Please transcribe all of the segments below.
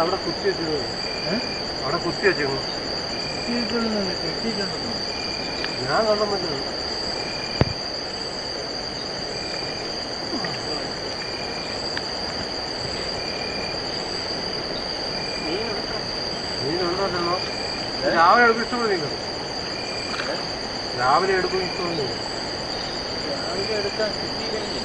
അവിടെ കുത്തി വെച്ചു അവിടെ കുത്തി വെച്ചു കുത്തി വെക്കണമെന്നല്ല ഞാൻ കണ്ടു പറ്റുന്നു മീൻ ഉണ്ടല്ലോ രാവിലെ എടുക്കും ഇഷ്ടമോ നിങ്ങൾ രാവിലെ എടുക്കും ഇഷ്ടമോ നിങ്ങൾ രാവിലെ എടുക്കാൻ കിട്ടിയില്ലെങ്കിൽ.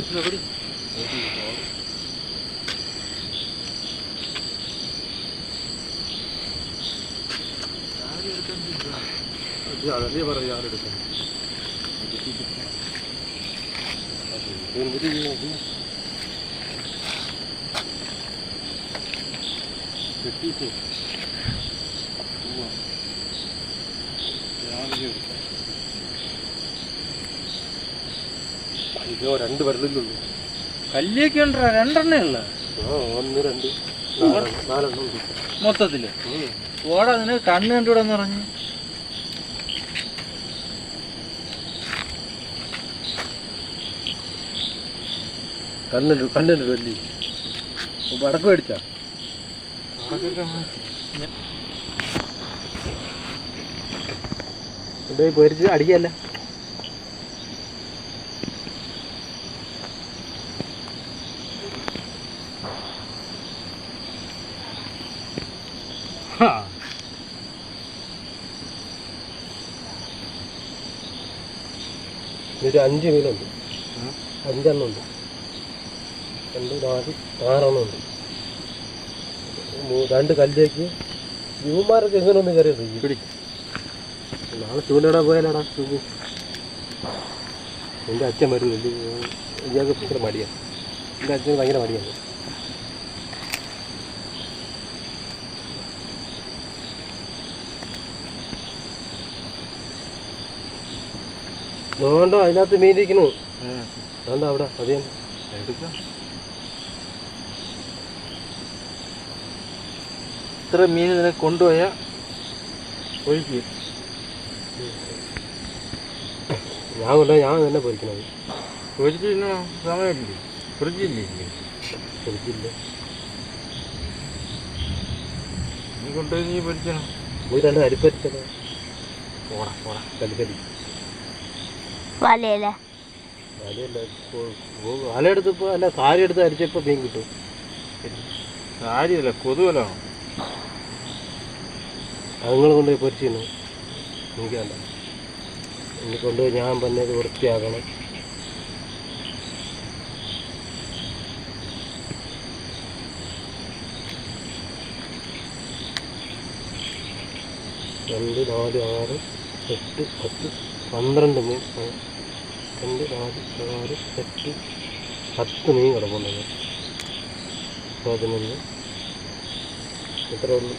വെച്ചെടുക്കാം അതല്ലേ പറയാം ആരെടുക്കാൻ എന്നിട്ട് കെട്ടിയിട്ട് അയ്യോ രണ്ട് വിരലിലുള്ളൂ കല്ലിയൊക്കെ ഉണ്ടോ രണ്ടെണ്ണേ ഉള്ള. ആ ഒന്ന് രണ്ട് നാലെണ്ണം നാലെണ്ണം ഉണ്ട്. മൊത്തത്തിൽ? ഉം. ഓടാ നിനക്ക് കണ്ണ് കണ്ടുവിടാന്ന് പറഞ്ഞു. കണ്ണു കണ്ണു വല്ലി വടക്ക് മേടിച്ചാ? കൊണ്ടുപോയി പൊരിച്ച് അടിക്കല്ല? ഒരു അഞ്ച് മീനുണ്ട്. അഞ്ചെണ്ണം ഉണ്ട്. രണ്ട് നാല് ആറെണ്ണം ഉണ്ട്. രണ്ട് കല്ലേക്ക് യുവമാരൊക്കെ എങ്ങനെ ഒന്ന് കയറിയത് പിടി. നാളെ ചൂണ്ടടാ പോയാലടാ ചൂട് എന്റെ അച്ഛൻ വരുന്നില്ല ഇയാൾക്ക് ഭയങ്കര മടിയാണ് എന്റെ അച്ഛന് ഭയങ്കര മടിയാണ് നോണ്ടോ അതിനകത്ത് മീൻ ഇരിക്കുന്നു അതുകൊണ്ട് അവിടെ എടുക്കാം. ഇത്ര മീൻ ഇതിനെ കൊണ്ടുപോയ ഒഴിക്കുക ഞാൻ കൊണ്ട ഞാൻ തന്നെ പൊരിക്കണത്. പൊരിച്ചിരുന്ന സമയമില്ലേ? ഫ്രിഡ്ജില്ലേ? പൊരിച്ചില്ല നീ കൊണ്ടുപോയി നീ പൊരിക്കണം ഒരു രണ്ട് അരിപ്പരിച്ചത്. പോടാ പോടാ. കലിക്കലി അല്ല സാരി കിട്ടും. അല്ല കൊണ്ടുപോയി പൊരിച്ചിരുന്നു. എനിക്ക് വേണ്ട. ഇനി കൊണ്ടുപോയി ഞാൻ പറഞ്ഞത് വൃത്തിയാക്കണം. രണ്ട് നാല് ആറ് എട്ട് പത്ത് പന്ത്രണ്ട് മീൻ. രണ്ട് നാല് ആറ് എട്ട് പത്ത് മീൻ കിടപ്പുണ്ടത് പതിനൊന്ന്. ഇത്ര ഉള്ളൂ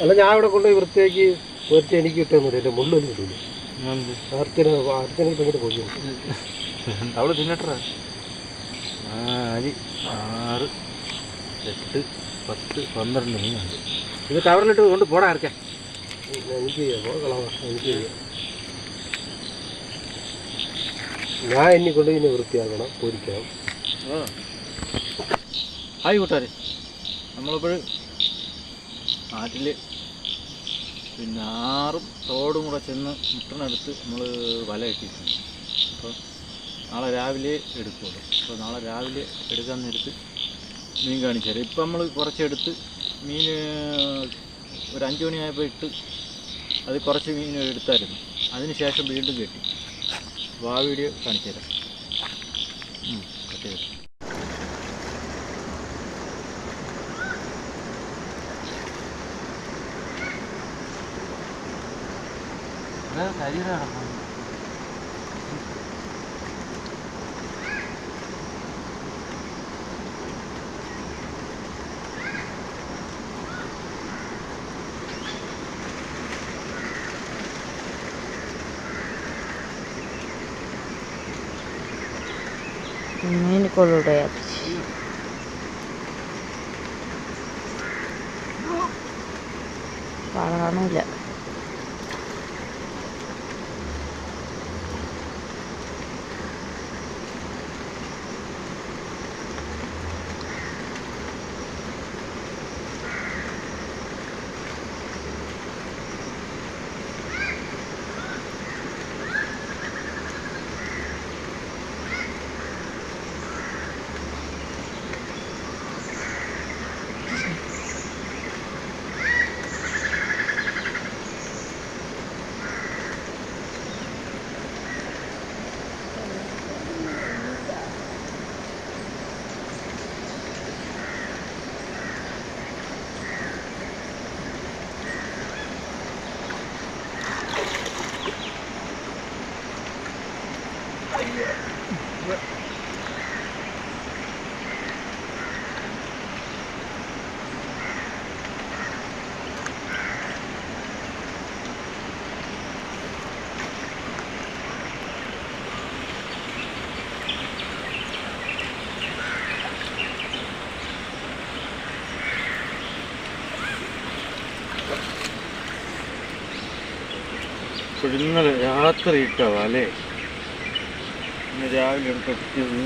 അല്ല ഞാൻ ഇവിടെ കൊണ്ടുപോയി വൃത്തിയാക്കി വൃത്തി എനിക്ക് കിട്ടുന്നില്ല എന്റെ മുള്ളൊന്നും കിട്ടില്ല ആർച്ചന ആർച്ചനക്ക് ഭയങ്കര പോയി അവൾ തിന്നട്ടാ നാല് ആറ് എട്ട് പത്ത് പന്ത്രണ്ട് മീനുണ്ട് ഇത് കവറിലിട്ട് കൊണ്ട് പോടാ ഇറക്കാൻ ഞാൻ എന്നെ കൊണ്ട് ഇനി വൃത്തിയാക്കണം പൊരിക്കണം ഹായ് കൂട്ടാരെ നമ്മളിപ്പോൾ നാട്ടിൽ പിന്നെ ആറും തോടും കൂടെ ചെന്ന് മുട്ടനടുത്ത് നമ്മൾ വല കെട്ടിയിട്ടുണ്ട്. അപ്പോൾ നാളെ രാവിലെ എടുക്കുള്ളൂ. അപ്പോൾ നാളെ രാവിലെ എടുക്കാൻ നേരത്ത് മീൻ കാണിച്ചു തരാം. ഇപ്പം നമ്മൾ കുറച്ചെടുത്ത് മീൻ ഒരു അഞ്ച് മണിയായപ്പോൾ ഇട്ട് അത് കുറച്ച് മീൻ എടുത്തായിരുന്നു. അതിനുശേഷം വീണ്ടും കെട്ടി. അപ്പോൾ ആ വീഡിയോ കാണിച്ചു തരാം. കട്ട് ചെയ്തു. കരിയുടെ കിടക്കുന്നു ഇപ്പോൾ ഇന്നലെ രാത്രി ഇട്ടാവാ അല്ലേ? ഇന്ന് രാവിലെ എടുത്ത് ഒത്തിരി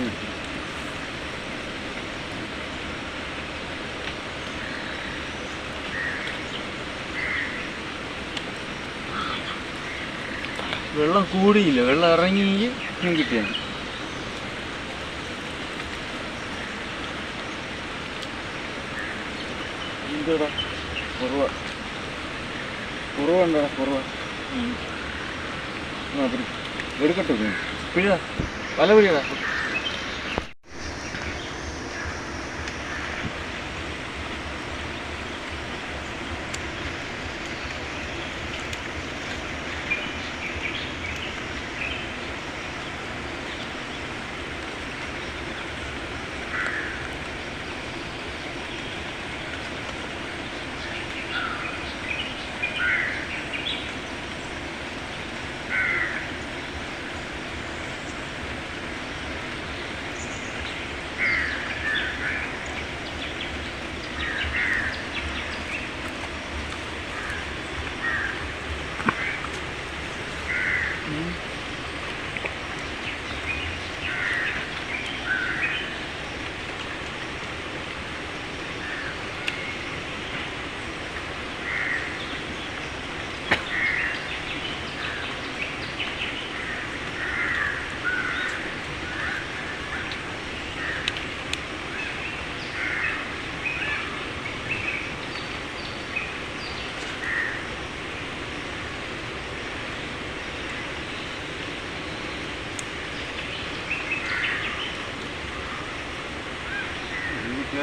വെള്ളം കൂടിയില്ല. വെള്ളം ഇറങ്ങിയെങ്കിൽ കിട്ടിയാണ് എന്തോടാ കുറവ കുറവുണ്ടോ? കുറവ്. എടുക്കട്ടെ പിഴ പല വല പിടിയടാ.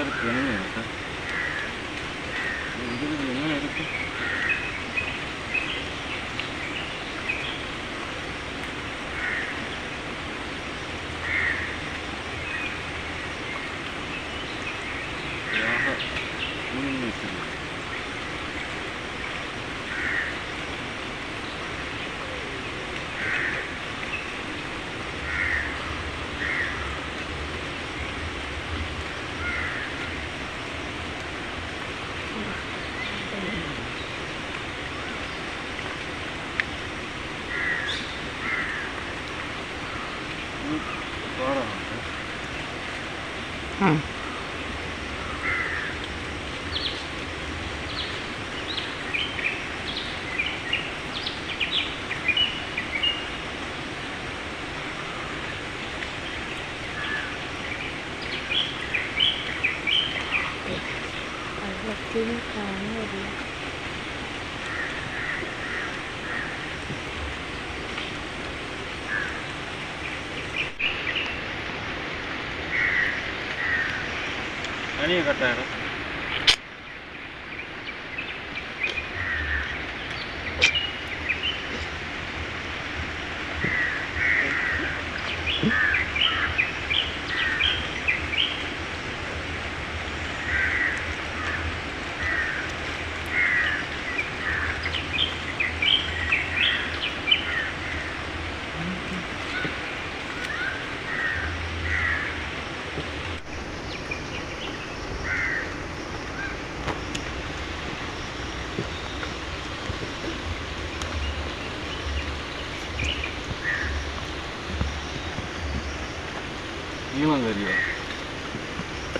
വീട്ടുകാർ പിണങ്ങിയെടുക്കാം ഇതിൽ എങ്ങനെ എടുക്കും ആഹാ. ഒന്നും 君から思うよ。何が買ったやろ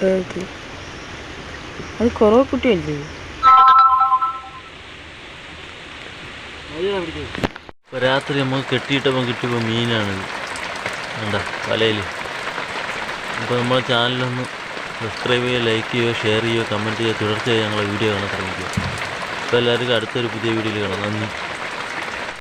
അത് അത് കുറവ് കുട്ടിയല്ലേ രാത്രി നമുക്ക് കെട്ടിയിട്ടപ്പം കിട്ടിയപ്പോൾ മീനാണ്. എന്താ വലയിൽ അപ്പോൾ നമ്മളെ ചാനലൊന്ന് സബ്സ്ക്രൈബ് ചെയ്യുക ലൈക്ക് ചെയ്യുക ഷെയർ ചെയ്യുക കമന്റ് ചെയ്യുക തുടർച്ചയായി ഞങ്ങളെ വീഡിയോ കാണാൻ ശ്രമിക്കുക അപ്പോൾ എല്ലാവർക്കും അടുത്തൊരു പുതിയ വീഡിയോയിൽ കാണാം. നന്ദി.